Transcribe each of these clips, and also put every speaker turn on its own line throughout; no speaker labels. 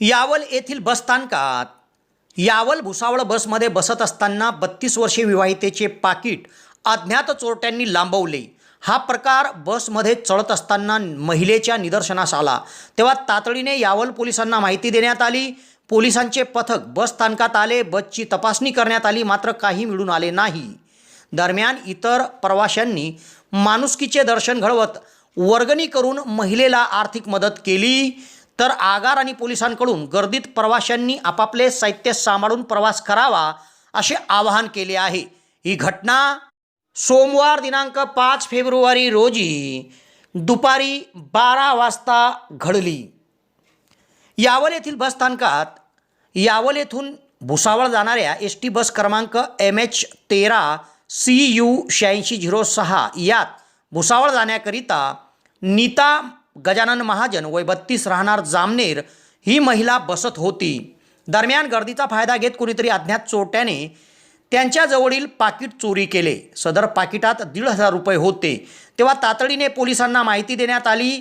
यावल येथील बसस्थानकात यावल भुसावळ बसमध्ये बसत असताना बत्तीस वर्षे विवाहितेचे पाकिट अज्ञात चोरट्यांनी लांबवले. हा प्रकार बसमध्ये चढत असताना महिलेच्या निदर्शनास आला. तेव्हा तातडीने यावल पोलिसांना माहिती देण्यात आली. पोलिसांचे पथक बस स्थानकात आले. बसची तपासणी करण्यात आली. मात्र काही मिळून आले नाही. दरम्यान इतर प्रवाशांनी माणुसकीचे दर्शन घडवत वर्गणी करून महिलेला आर्थिक मदत केली. तर आगार आणि पोलिसांकडून गर्दीत प्रवाशांनी आपापले साहित्य सांभाळून प्रवास करावा असे आवाहन केले आहे. ही घटना सोमवार दिनांक पाच फेब्रुवारी रोजी दुपारी बारा वाजता घडली. यावल येथील बसस्थानकात यावल येथून भुसावळ जाणाऱ्या एस टी बस क्रमांक एम एच तेरा सी यू शहाऐंशी झिरो सहा यात भुसावळ जाण्याकरिता नीता गजानन महाजन वय बत्तीस राहणार जामनेर ही महिला बसत होती. दरम्यान गर्दीचा फायदा घेत कुणीतरी अज्ञात चोरट्याने त्यांच्याजवळील पाकिट चोरी केले. सदर पाकिटात दीड हजार रुपये होते. तेव्हा तातडीने पोलिसांना माहिती देण्यात आली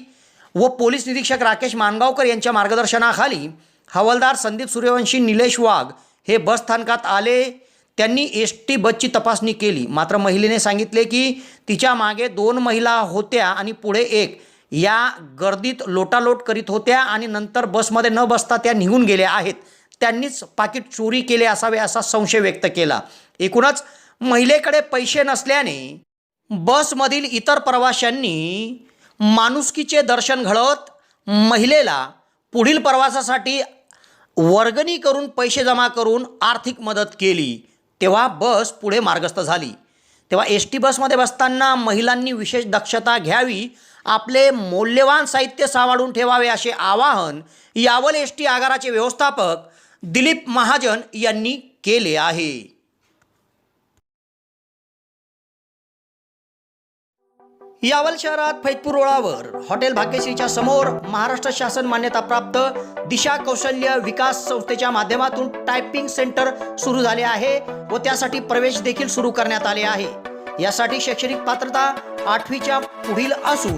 व पोलीस निरीक्षक राकेश मानगावकर यांच्या मार्गदर्शनाखाली हवालदार संदीप सूर्यवंशी निलेश वाघ हे बस स्थानकात आले. त्यांनी एस टी बसची तपासणी केली. मात्र महिलेने सांगितले की तिच्यामागे दोन महिला होत्या आणि पुढे एक. या गर्दीत लोटालोट करीत होत्या आणि नंतर बसमध्ये न बसता त्या निघून गेल्या आहेत. त्यांनीच पाकिट चोरी केले असावे असा संशय व्यक्त केला. एकूणच महिलेकडे पैसे नसल्याने बसमधील इतर प्रवाशांनी माणुसकीचे दर्शन घडवत महिलेला पुढील प्रवासासाठी वर्गणी करून पैसे जमा करून आर्थिक मदत केली. तेव्हा बस पुढे मार्गस्थ झाली. तेव्हा एस टी बसमध्ये बसताना महिलांनी विशेष दक्षता घ्यावी आपले मौल्यवान साहित्य सांभाळून ठेवावे असे आवाहन यावल एस टी आगाराचे व्यवस्थापक दिलीप महाजन यांनी केले आहे. यावल शहरात फैजपूर रोडावर हॉटेल भाग्यश्रीच्या समोर महाराष्ट्र शासन मान्यताप्राप्त दिशा कौशल्य विकास संस्थेच्या माध्यमातून टायपिंग सेंटर सुरू झाले आहे व त्यासाठी प्रवेश देखील सुरू करण्यात आले आहे. यासाठी शैक्षणिक पात्रता आठवीच्या पुढील असून